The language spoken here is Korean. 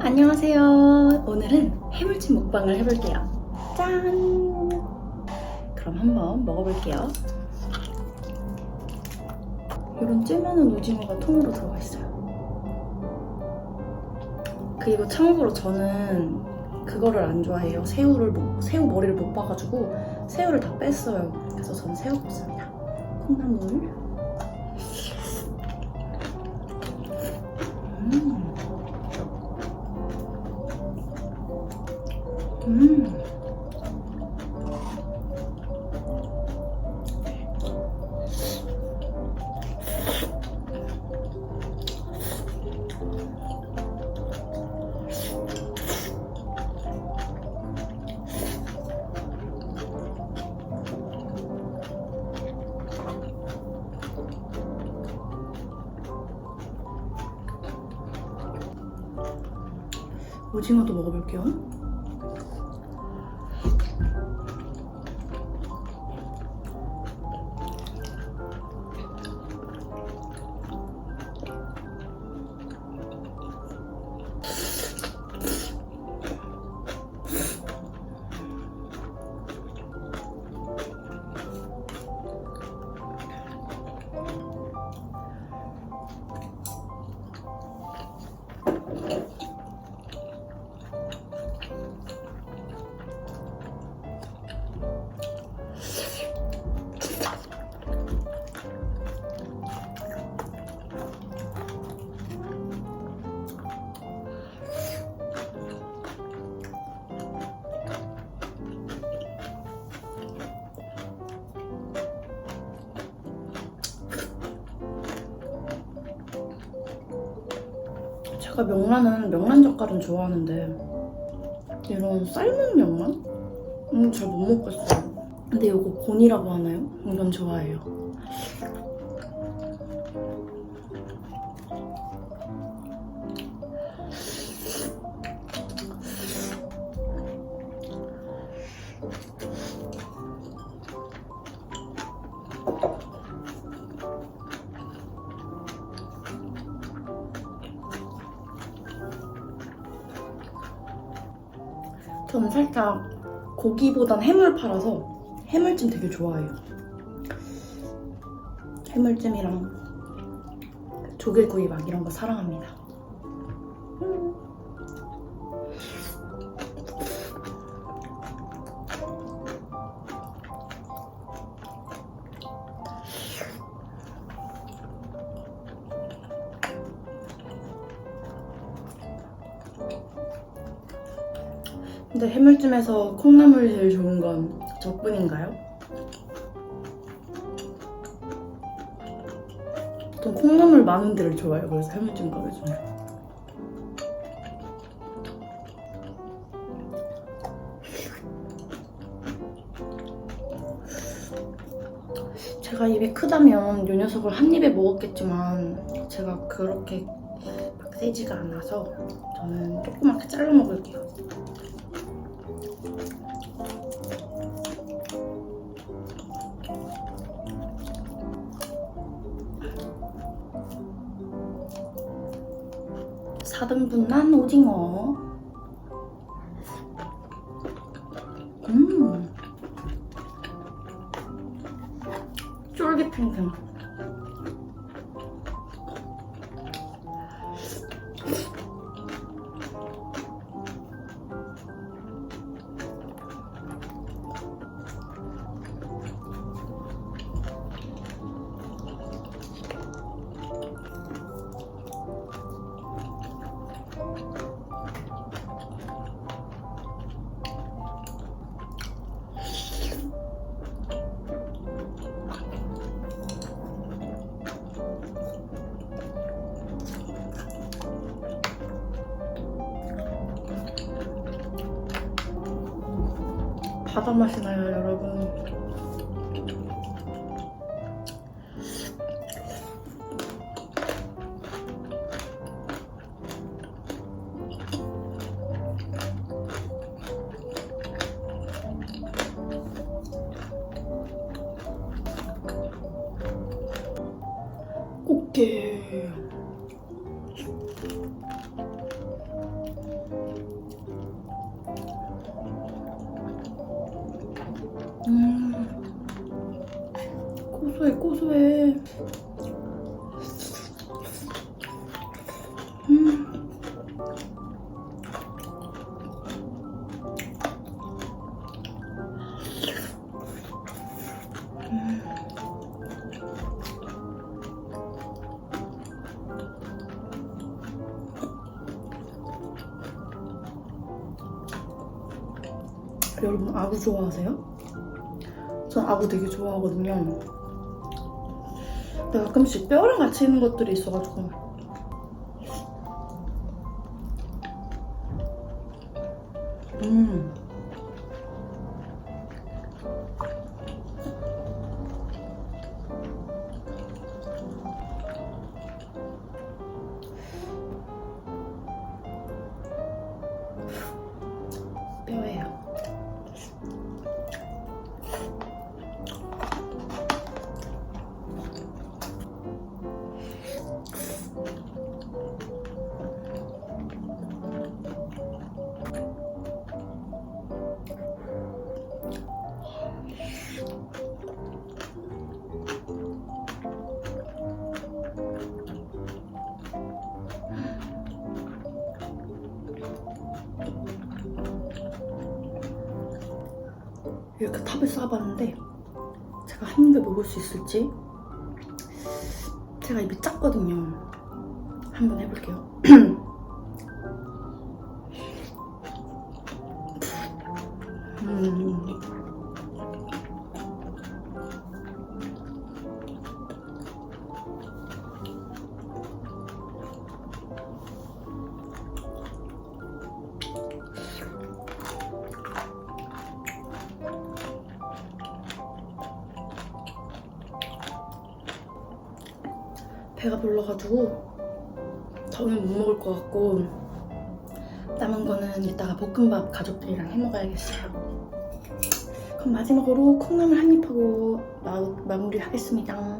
안녕하세요. 오늘은 해물찜 먹방을 해볼게요. 짠! 그럼 한번 먹어볼게요. 이런 찌면은 오징어가 통으로 들어가 있어요. 그리고 참고로 저는 그거를 안 좋아해요. 새우를 못- 새우 머리를 못 봐가지고 새우를 다 뺐어요. 그래서 저는 새우 먹습니다. 콩나물. 음. 음. 오징어도 먹어볼게요. 제가 명란은 명란 젓갈은 좋아하는데 이런 삶은 명란? 음, 잘 못 먹겠어요. 근데 이거 곤이라고 하나요? 이건 좋아해요. 저는 살짝 고기보단 해물 팔아서 해물찜 되게 좋아해요. 해물찜이랑 조개구이 막 이런 거 사랑합니다. 음. 근데 해물찜에서 콩나물이 제일 좋은 건 저뿐인가요? 보통 콩나물 많은 데를 좋아해요. 그래서 해물찜 가게 중에. 제가 입이 크다면 이 녀석을 한 입에 먹었겠지만 제가 그렇게 막 세지가 않아서 저는 조그맣게 잘라 먹을게요. 사등분 난 오징어. 음. 쫄깃탱탱. 바다 맛이 나요, 여러분. 꽃게. 고소해 고소해 음. 여러분 아구 좋아하세요? 전 아구 되게 좋아하거든요. 근데 가끔씩 뼈랑 같이 있는 것들이 있어가지고 음 이렇게 탑을 쌓아봤는데 제가 한 입에 먹을 수 있을지 제가 입이 작거든요 한번 해볼게요 음. 배가 불러가지고 저는 못 먹을 것 같고 남은 거는 이따가 볶음밥 가족들이랑 해 먹어야겠어요. 그럼 마지막으로 콩나물 한 입하고 마, 마무리 하겠습니다.